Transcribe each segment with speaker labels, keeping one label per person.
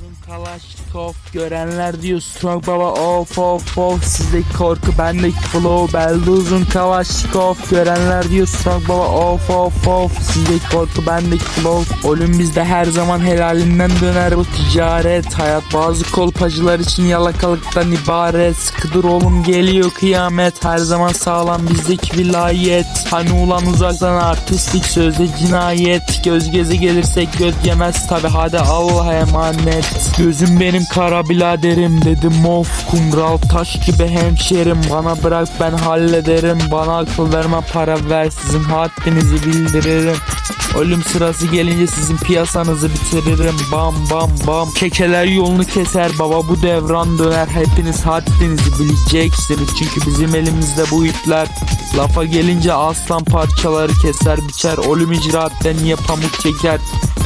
Speaker 1: uzun Kalaşnikov Görenler diyor. Strong Baba of of of. Sizdeki korku bendeki flow. Belde uzun Kalaşnikov Görenler diyor. Strong Baba of of of. Sizdeki korku bendeki flow. Ölüm bizde her zaman helalinden döner bu ticaret. Hayat bazı kolpacılar için yalakalıktan ibaret. Sıkı dur oğlum geliyor kıyamet. Her zaman sağlam bizdeki vilayet. Hani ulan uzaktan artistik sözde cinayet. Göz göze gelirsek göz yemez. Tabi hadi Allah'a emanet Gözüm benim kara biraderim dedim of kumral taş gibi hemşerim. Bana bırak ben hallederim. Bana akıl verme para ver. Sizin haddinizi bildiririm Ölüm sırası gelince sizin piyasanızı bitiririm. Bam bam bam. Kekeler yolunu keser baba bu devran döner. Hepiniz haddinizi bileceksiniz. Çünkü bizim elimizde bu ipler Lafa gelince aslan parçaları keser biçer. Ölüm icraatten niye pamuk çeker?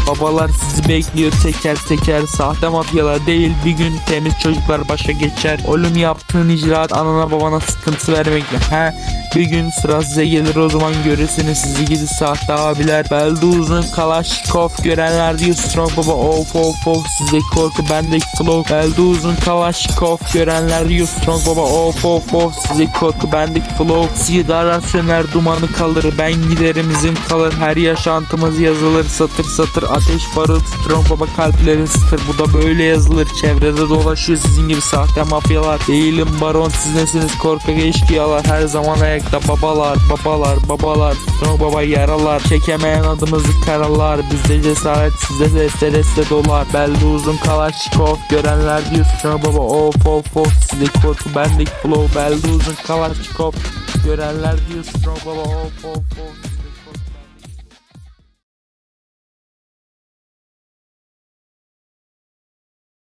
Speaker 1: Babalar sizi bekliyor teker teker. Sahte mafyalar değil bir gün temiz çocuklar başa geçer. Ölüm yaptığın icraat anana babana sıkıntı vermekle He? Bir gün sıra size gelir o zaman görürsünüz. Sizi gidi sahte abiler Belde uzun Kalaşnikov görenler diyor Strong baba of of of Sizdeki korku bendeki flow. Belde uzun Kalaşnikov görenler diyor Strong baba of of of Sizdeki korku bendeki flow. Sigara söner dumanı kalır Ben giderim izin kalır. Her yaşantımız yazılır satır satır Ateş barut Strong baba kalplerin sıfır Bu da böyle yazılır. Çevrede dolaşıyor sizin gibi sahte mafyalar. Değilim baron siz nesiniz? Korkak eşkıyalar. Her zaman ayakta babalar babalar babalar. Strong baba yaralar Çekemeyen adımızı karalar Bizde cesaret sizde deste deste dolar. Belde uzun Kalaşnikov Görenler diyor Strong baba of of of Size korku bendeki flow. Belde uzun Kalaşnikov Görenler diyor Strong baba of of of